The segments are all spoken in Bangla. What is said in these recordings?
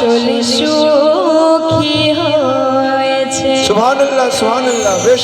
আসল সুখী হয়েছে। সুবহানাল্লাহ সুবহানাল্লাহ বেশ।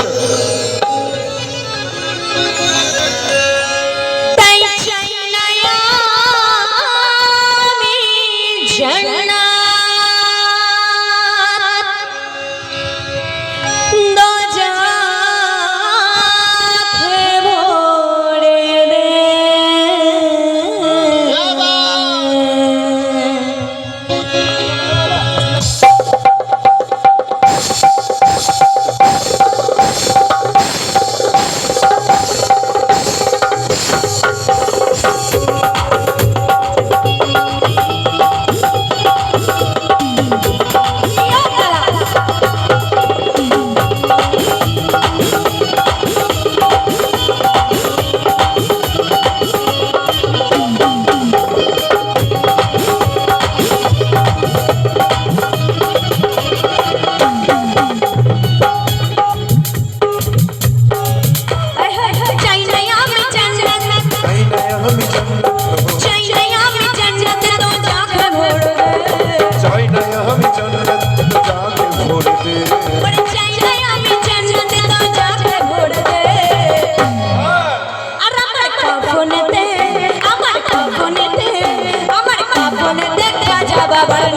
爸爸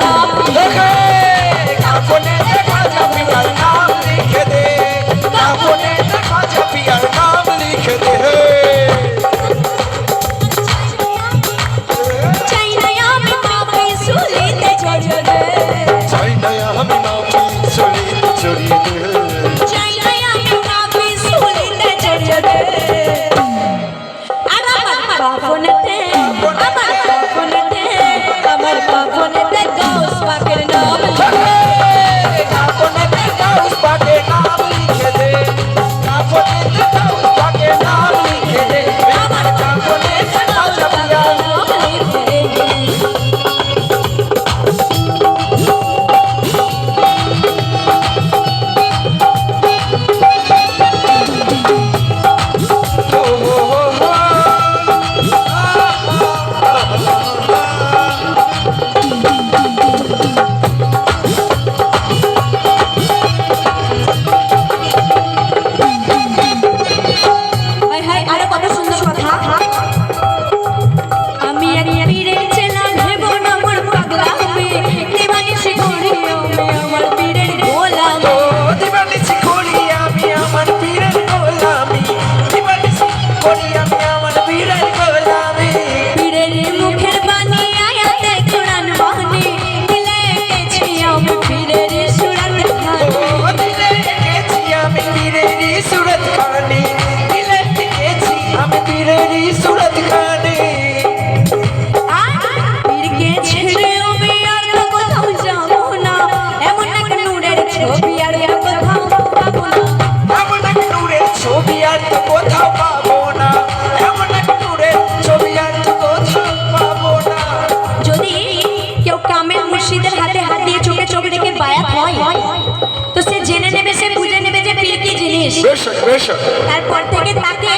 বেশক বেশক তারপর থেকে তাকে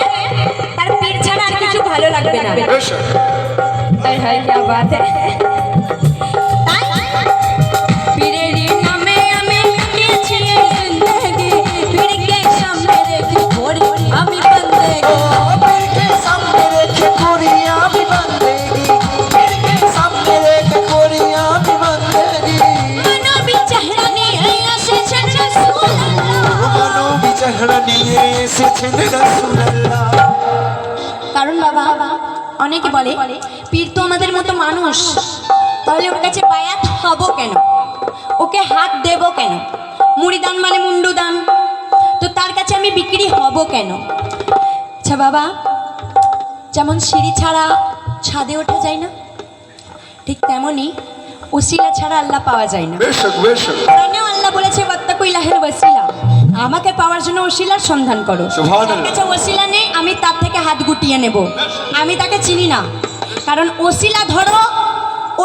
তার পীর ছাড়া আর কিছু ভালো লাগবে না বেশক হাই হাই क्या बात है কারণ বাবা অনেকে বলে পীর তো আমাদের মতো মানুষ। তাহলে ওর কাছে বায়াত হব কেন? ওকে হাত দেব কেন? মুড়িদান মানে মুন্ডুদান তো তার কাছে আমি বিক্রি হব কেন? আচ্ছা বাবা যেমন সিঁড়ি ছাড়া ছাদে ওঠা যায় না ঠিক তেমনই ওসিলা ছাড়া আল্লাহ পাওয়া যায় না। আল্লাহ বলেছে বাত্তাকুই লাহের ওসিলা আমাকে পাওয়ার জন্য ওসিলার সন্ধান করো। যার কাছে ওসিলা নেই আমি তার থেকে হাত গুটিয়ে নেব। আমি তাকে চিনি না। কারণ ওসিলা ধরো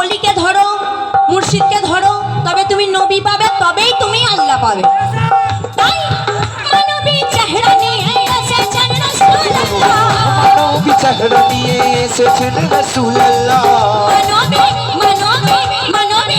অলিকে ধরো মুর্শিদকে ধরো তবে তুমি নবী পাবে তবেই তুমি আল্লাহ পাবে। তাই চেহারা নিয়ে এসেছেন মানবী মানবী মানবী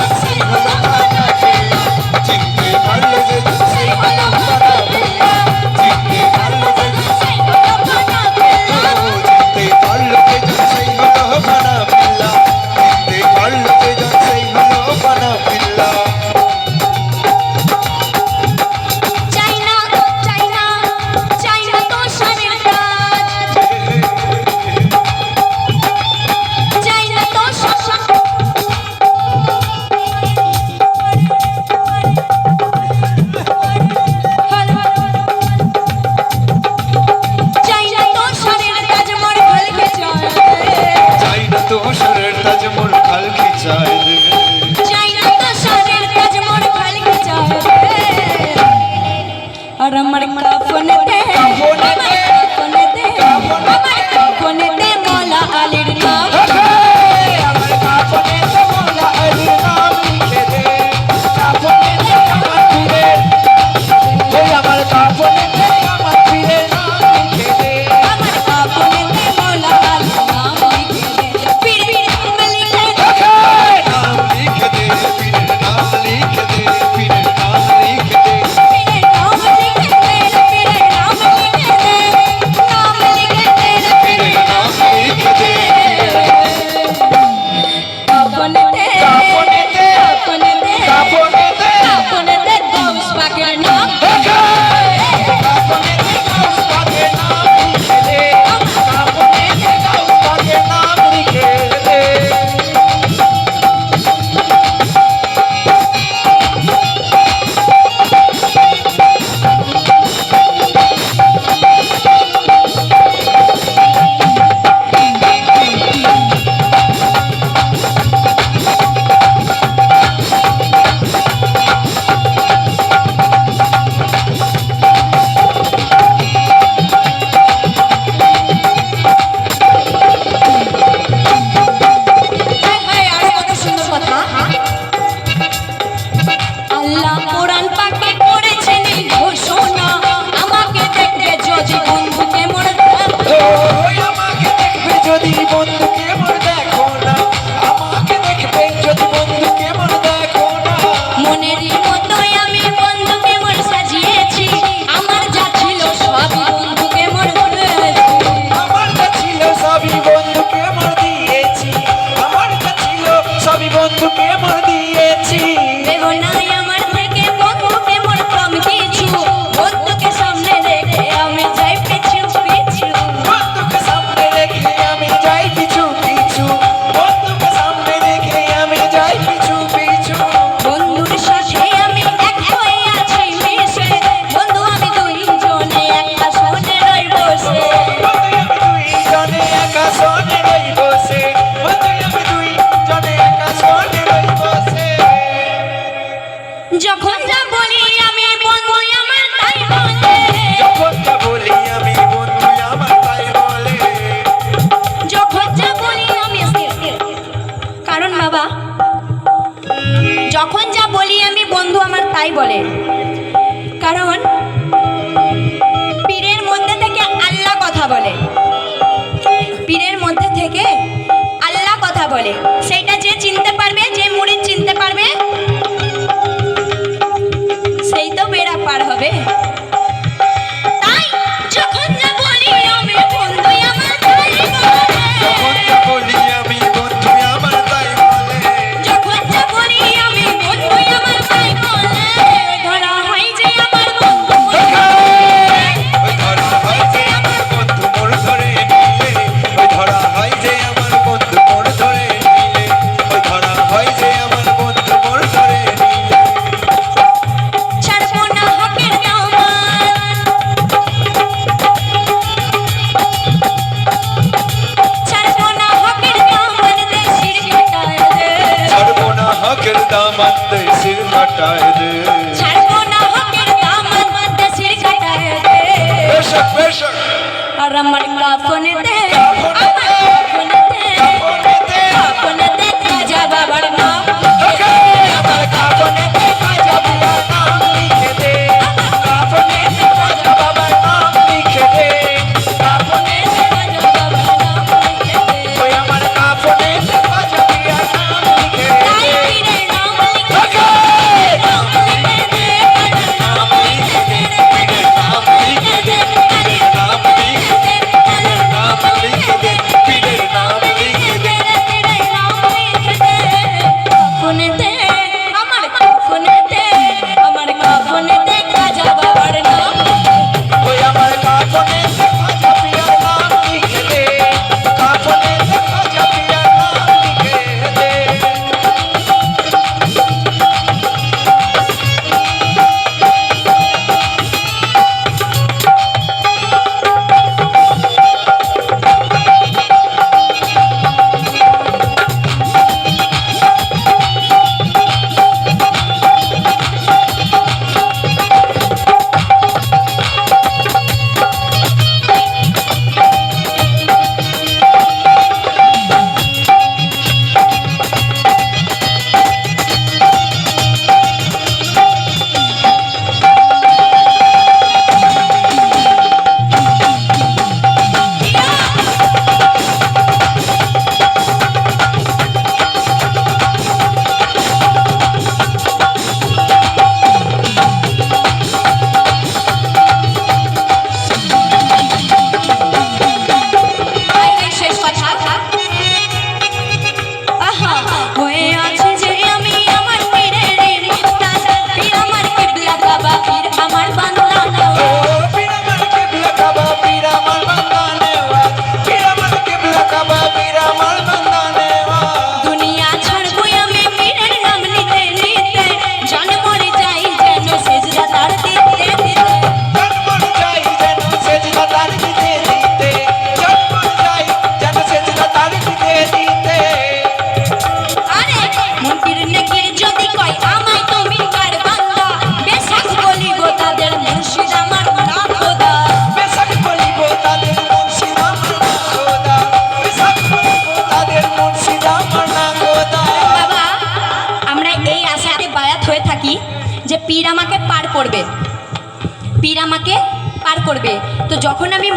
ver?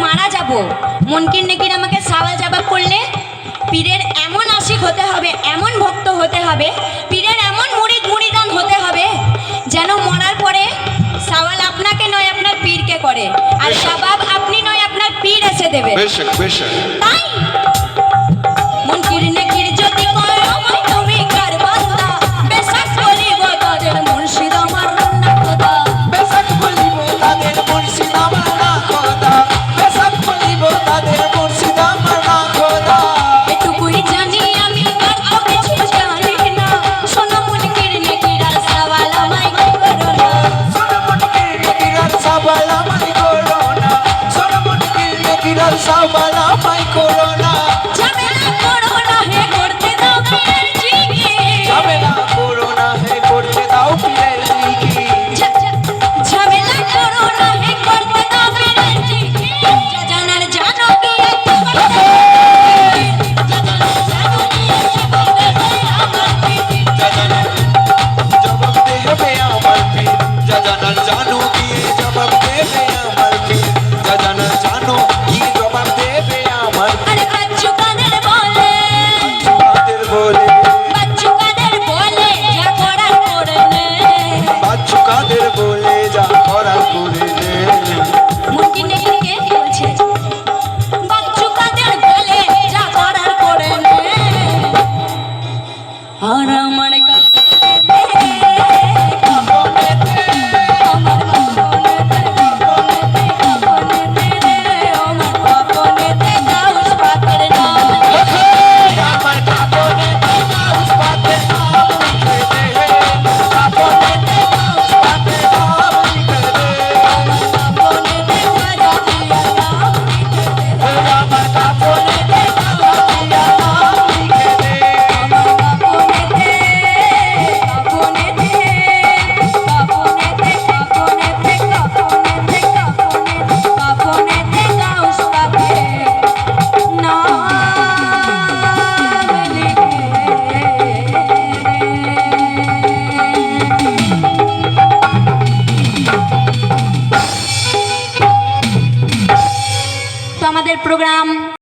মারা যাব। মনকির নেকির আমাকে সাওয়াল জবাব করলে পীরের এমন আশিক হতে হবে এমন ভক্ত হতে হবে পীরের এমন মুড়িদ মুড়িদান হতে হবে যেন মরার পরে সাওয়াল আপনাকে নয় আপনার পীরকে করে। আর জবাব আপনি নয় আপনার পীর এসে দেবে। তাই